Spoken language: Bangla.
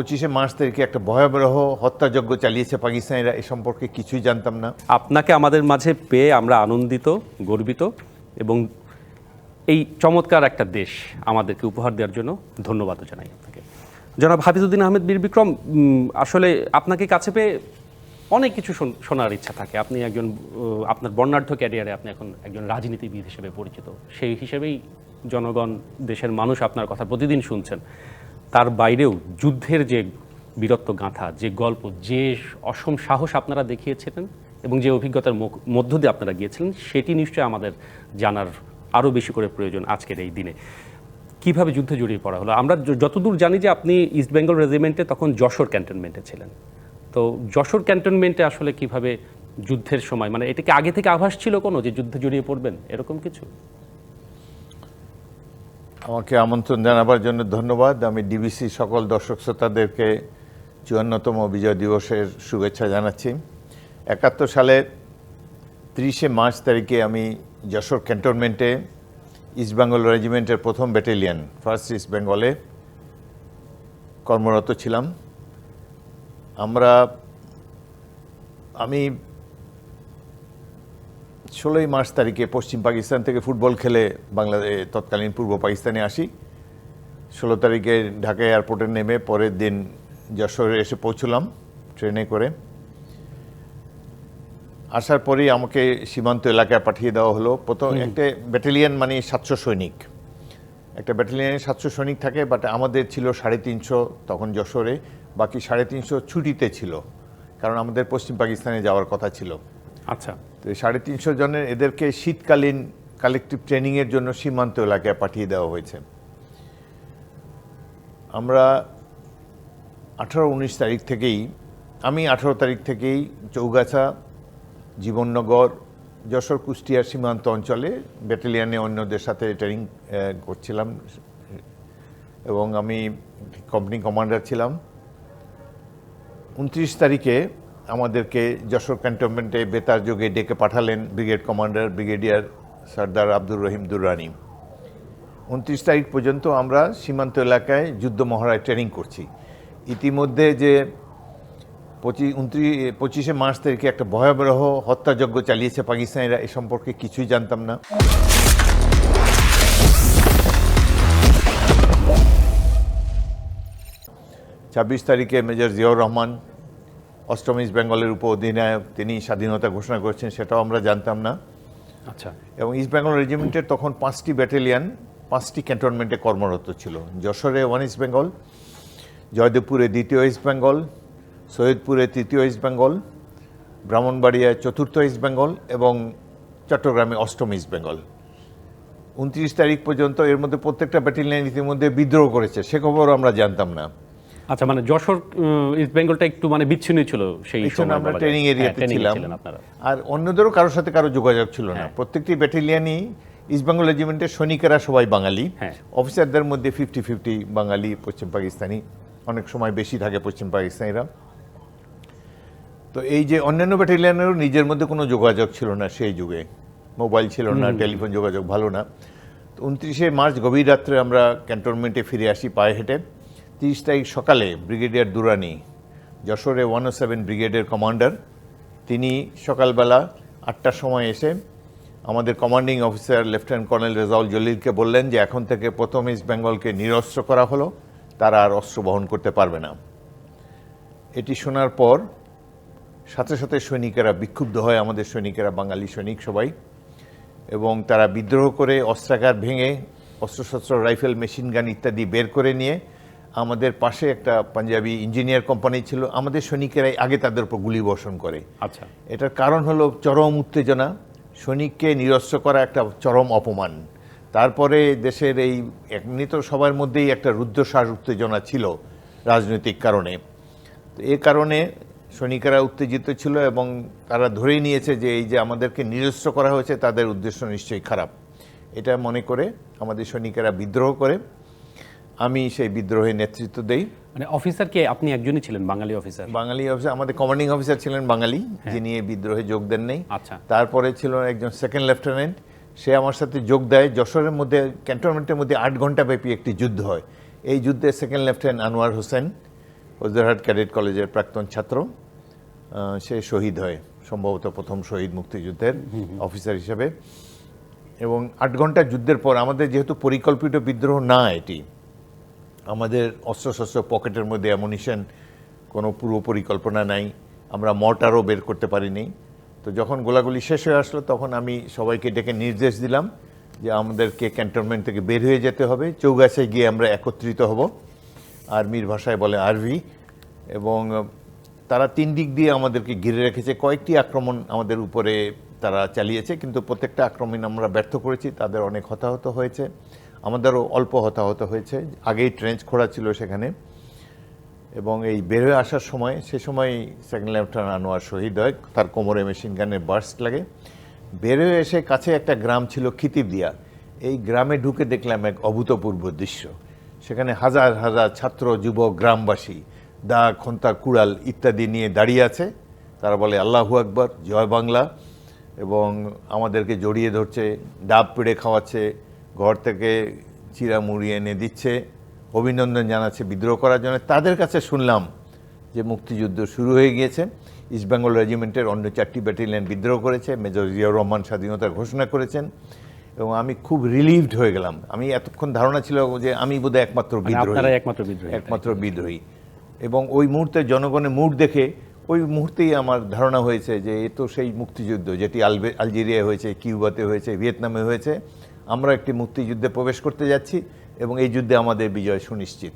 পঁচিশে মার্চ তারিখে একটা ভয়াবহ হত্যাযজ্ঞ চালিয়েছে পাকিস্তানিরা, এ সম্পর্কে কিছুই জানতাম না। আপনাকে আমাদের মাঝে পেয়ে আমরা আনন্দিত, গর্বিত এবং এই চমৎকার একটা দেশ আমাদেরকে উপহার দেওয়ার জন্য ধন্যবাদও জানাই আপনাকে। জনাব হাফিজউদ্দিন আহমেদ বীর বিক্রম আসলে আপনাকে কাছে পেয়ে অনেক কিছু শোন- শোনার ইচ্ছা থাকে। আপনি একজন আপনার বর্ণাঢ্য ক্যারিয়ারে আপনি এখন একজন রাজনীতিবিদ হিসেবে পরিচিত। সেই হিসেবেই জনগণ, দেশের মানুষ আপনার কথা প্রতিদিন শুনছেন। তার বাইরেও যুদ্ধের যে বীরত্ব গাঁথা, যে গল্প, যে অসম সাহস আপনারা দেখিয়েছিলেন এবং যে অভিজ্ঞতার মধ্য দিয়ে আপনারা গিয়েছিলেন, সেটি নিশ্চয়ই আমাদের জানার আরও বেশি করে প্রয়োজন আজকের এই দিনে। কীভাবে যুদ্ধে জড়িয়ে পড়া হলো? আমরা যতদূর জানি যে আপনি ইস্ট বেঙ্গল রেজিমেন্টে তখন যশোর ক্যান্টনমেন্টে ছিলেন। তো যশোর ক্যান্টনমেন্টে আসলে কীভাবে যুদ্ধের সময় মানে এটা কি আগে থেকে আভাস ছিল কোনো যে যুদ্ধে জড়িয়ে পড়বেন? এরকম কিছু? আমাকে আমন্ত্রণ জানাবার জন্য ধন্যবাদ। আমি ডিবিসি সকল দর্শক শ্রোতাদেরকে চুয়ান্নতম বিজয় দিবসের শুভেচ্ছা জানাচ্ছি। একাত্তর সালে তিরিশে মার্চ তারিখে আমি যশোর ক্যান্টনমেন্টে ইস্ট বেঙ্গল রেজিমেন্টের প্রথম ব্যাটালিয়ন, ফার্স্ট ইস্ট বেঙ্গলে কর্মরত ছিলাম। আমরা, আমি ষোলোই মার্চ তারিখে পশ্চিম পাকিস্তান থেকে ফুটবল খেলে বাংলাদেশ তৎকালীন পূর্ব পাকিস্তানে আসি। ষোলো তারিখে ঢাকা এয়ারপোর্টে নেমে পরের দিন যশোরে এসে পৌঁছলাম ট্রেনে করে। আসার পরেই আমাকে সীমান্ত এলাকায় পাঠিয়ে দেওয়া হলো। প্রথম একটা ব্যাটালিয়ান মানে সাতশো সৈনিক। একটা ব্যাটালিয়নে সাতশো সৈনিক থাকে বাট আমাদের ছিল সাড়ে তিনশো তখন যশোরে। বাকি সাড়ে তিনশো ছুটিতে ছিল কারণ আমাদের পশ্চিম পাকিস্তানে যাওয়ার কথা ছিল। আচ্ছা। তো সাড়ে তিনশো জনের এদেরকে শীতকালীন কালেকটিভ ট্রেনিংয়ের জন্য সীমান্ত এলাকায় পাঠিয়ে দেওয়া হয়েছে। আমরা আঠারো উনিশ তারিখ থেকেই, আমি আঠারো তারিখ থেকেই চৌগাছা, জীবননগর, যশোর কুষ্টিয়ার সীমান্ত অঞ্চলে ব্যাটালিয়ানে অন্যদের সাথে ট্রেনিং করছিলাম। এবং আমি কোম্পানি কমান্ডার ছিলাম। উনত্রিশ তারিখে আমাদেরকে যশোর ক্যান্টনমেন্টে বেতার যোগে ডেকে পাঠালেন brigade commander brigadier Sardar Abdur Rahim Durrani উনত্রিশ তারিখ পর্যন্ত আমরা সীমান্ত এলাকায় যুদ্ধ মহড়ায় ট্রেনিং করছি। ইতিমধ্যে যে পঁচিশ উনত্রিশ পঁচিশে মার্চ তারিখে একটা ভয়াবহ হত্যাযজ্ঞ চালিয়েছে পাকিস্তানিরা, এ সম্পর্কে কিছুই জানতাম না। ছাব্বিশ তারিখে মেজর জিয়াউর রহমান অষ্টম ইস্ট বেঙ্গলের উপ অধিনায়ক তিনি স্বাধীনতা ঘোষণা করেছেন সেটাও আমরা জানতাম না। আচ্ছা। এবং ইস্ট বেঙ্গল রেজিমেন্টের তখন পাঁচটি ব্যাটালিয়ন পাঁচটি ক্যান্টনমেন্টে কর্মরত ছিল। যশোরে ওয়ান ইস্ট বেঙ্গল জয়দেবপুরে দ্বিতীয় ইস্ট বেঙ্গল সৈয়দপুরে তৃতীয় ইস্ট বেঙ্গল ব্রাহ্মণবাড়িয়ায় চতুর্থ ইস্ট বেঙ্গল এবং চট্টগ্রামে অষ্টম ইস্ট বেঙ্গল। উনত্রিশ তারিখ পর্যন্ত এর মধ্যে প্রত্যেকটা ব্যাটালিয়ন ইতিমধ্যে বিদ্রোহ করেছে সে খবরও আমরা জানতাম না। আচ্ছা মানে যশোর ইস্ট বেঙ্গলটা একটু মানে বিচ্ছিন্ন ছিল সেই সময় আমরা ট্রেনিং হ্যাঁ, এরিয়াতে ছিলাম। আর অন্যদেরও কারোর সাথে কারও যোগাযোগ ছিল না। হ্যাঁ। প্রত্যেকটি ব্যাটালিয়ানই ইস্ট বেঙ্গল রেজিমেন্টের সৈনিকেরা সবাই বাঙালি। হ্যাঁ। অফিসারদের মধ্যে ফিফটি ফিফটি বাঙালি পশ্চিম পাকিস্তানি অনেক সময় বেশি থাকে পশ্চিম পাকিস্তানিরা। তো এই যে অন্যান্য ব্যাটালিয়ানেরও নিজের মধ্যে কোনো যোগাযোগ ছিল না সেই যুগে। মোবাইল ছিল না টেলিফোন যোগাযোগ ভালো না। তো উনত্রিশে মার্চ গভীর রাত্রে আমরা ক্যান্টনমেন্টে ফিরে আসি পায়ে হেঁটে। তিরিশ তারিখ সকালে ব্রিগেডিয়ার দুরানি যশোরে ওয়ান ও সেভেন ব্রিগেডের কমান্ডার, তিনি সকালবেলা আটটার সময় এসে আমাদের commanding officer lieutenant colonel Rezaul জলিলকে বললেন যে এখন থেকে প্রথম ইস্ট বেঙ্গলকে নিরস্ত্র করা হলো, তারা আর অস্ত্র বহন করতে পারবে না। এটি শোনার পর সাথে সাথে সৈনিকেরা বিক্ষুব্ধ হয়, আমাদের সৈনিকেরা, বাঙালি সৈনিক সবাই, এবং তারা বিদ্রোহ করে অস্ত্রাগার ভেঙে অস্ত্রশস্ত্র, রাইফেল মেশিন গান ইত্যাদি বের করে নিয়ে আমাদের পাশে একটা পাঞ্জাবি ইঞ্জিনিয়ার কোম্পানি ছিল। আমাদের সৈনিকেরাই আগে তাদের উপর গুলি বর্ষণ করে। আচ্ছা। এটার কারণ হলো চরম উত্তেজনা। সৈনিককে নিরস্ত্র করা একটা চরম অপমান। তারপরে দেশের এই এমনি তো সবার মধ্যেই একটা রুদ্ধশ্বাস উত্তেজনা ছিল রাজনৈতিক কারণে। তো এ কারণে সৈনিকেরা উত্তেজিত ছিল এবং তারা ধরেই নিয়েছে যে এই যে আমাদেরকে নিরস্ত্র করা হয়েছে তাদের উদ্দেশ্য নিশ্চয়ই খারাপ। এটা মনে করে আমাদের সৈনিকেরা বিদ্রোহ করে। আমি সেই বিদ্রোহে নেতৃত্ব দেই। মানে অফিসার কে আপনি একজনই ছিলেন বাঙালি অফিসার বাঙালি অফিসার আমাদের কমান্ডিং অফিসার ছিলেন বাঙালি যিনি এই বিদ্রোহে যোগ দেন নেই। আচ্ছা। তারপরে ছিল একজন সেকেন্ড লেফটেন্যান্ট সে আমার সাথে যোগ দেয়। যশোরের মধ্যে ক্যান্টনমেন্টের মধ্যে আট ঘণ্টা ব্যাপী একটি যুদ্ধ হয়। এই যুদ্ধে সেকেন্ড লেফটেন্যান্ট আনোয়ার হোসেন ওজরহাট ক্যাডেট কলেজের প্রাক্তন ছাত্র সে শহীদ হয় সম্ভবত প্রথম শহীদ মুক্তিযুদ্ধের অফিসার হিসেবে। এবং আট ঘণ্টা যুদ্ধের পর আমাদের যেহেতু পরিকল্পিত বিদ্রোহ না এটি আমাদের অস্ত্রশস্ত্র পকেটের মধ্যে অ্যামুনিশন কোনো পূর্ব পরিকল্পনা নাই। আমরা মর্টারও বের করতে পারিনি। তো যখন গোলাগুলি শেষ হয়ে আসলো, তখন আমি সবাইকে ডেকে নির্দেশ দিলাম যে আমাদেরকে ক্যান্টনমেন্ট থেকে বের হয়ে যেতে হবে। চৌগাছায় গিয়ে আমরা একত্রিত হব। আর্মির ভাষায় বলে আরভি। এবং তারা তিন দিক দিয়ে আমাদেরকে ঘিরে রেখেছে। কয়েকটি আক্রমণ আমাদের উপরে তারা চালিয়েছে, কিন্তু প্রত্যেকটা আক্রমণ আমরা ব্যর্থ করেছি। তাদের অনেক হতাহত হয়েছে। আমাদেরও অল্প হতাহত হয়েছে। আগেই ট্রেঞ্চ খোঁড়া ছিল সেখানে। এবং এই বের হয়ে আসার সময়, সে সময় সেকেন্ড লেফটেন্যান্ট আনোয়ার শহীদ হয়। তার কোমরে মেশিন গানের বার্স্ট লাগে। বের হয়ে এসে কাছে একটা গ্রাম ছিল খিতিবদিয়া এই গ্রামে ঢুকে দেখলাম এক অভূতপূর্ব দৃশ্য। সেখানে হাজার হাজার ছাত্র, যুবক, গ্রামবাসী, দা, খন্তা, কুড়াল ইত্যাদি নিয়ে দাঁড়িয়ে আছে। তারা বলে, আল্লাহু আকবর, জয় বাংলা। এবং আমাদেরকে জড়িয়ে ধরছে, ডাব পেড়ে খাওয়াচ্ছে ঘর থেকে চিরা মুড়ি এনে দিচ্ছে অভিনন্দন জানাচ্ছে বিদ্রোহ করার জন্য। তাদের কাছে শুনলাম যে মুক্তিযুদ্ধ শুরু হয়ে গিয়েছে। ইস্টবেঙ্গল রেজিমেন্টের অন্য চারটি ব্যাটালিয়ন বিদ্রোহ করেছে মেজর জিয়াউর রহমান স্বাধীনতা ঘোষণা করেছেন এবং আমি খুব রিলিভড হয়ে গেলাম। আমি এতক্ষণ ধারণা ছিল যে আমি বোধহয় একমাত্র মানে বিদ্রোহী। একমাত্র বিদ্রোহী। একমাত্র বিদ্রোহী। এবং ওই মুহূর্তে জনগণের মুড দেখে ওই মুহূর্তেই আমার ধারণা হয়েছে যে এ তো সেই মুক্তিযুদ্ধ যেটি আলবে আলজেরিয়ায় হয়েছে কিউবাতে হয়েছে ভিয়েতনামে হয়েছে। আমরা একটি মুক্তিযুদ্ধে প্রবেশ করতে যাচ্ছি এবং এই যুদ্ধে আমাদের বিজয় সুনিশ্চিত।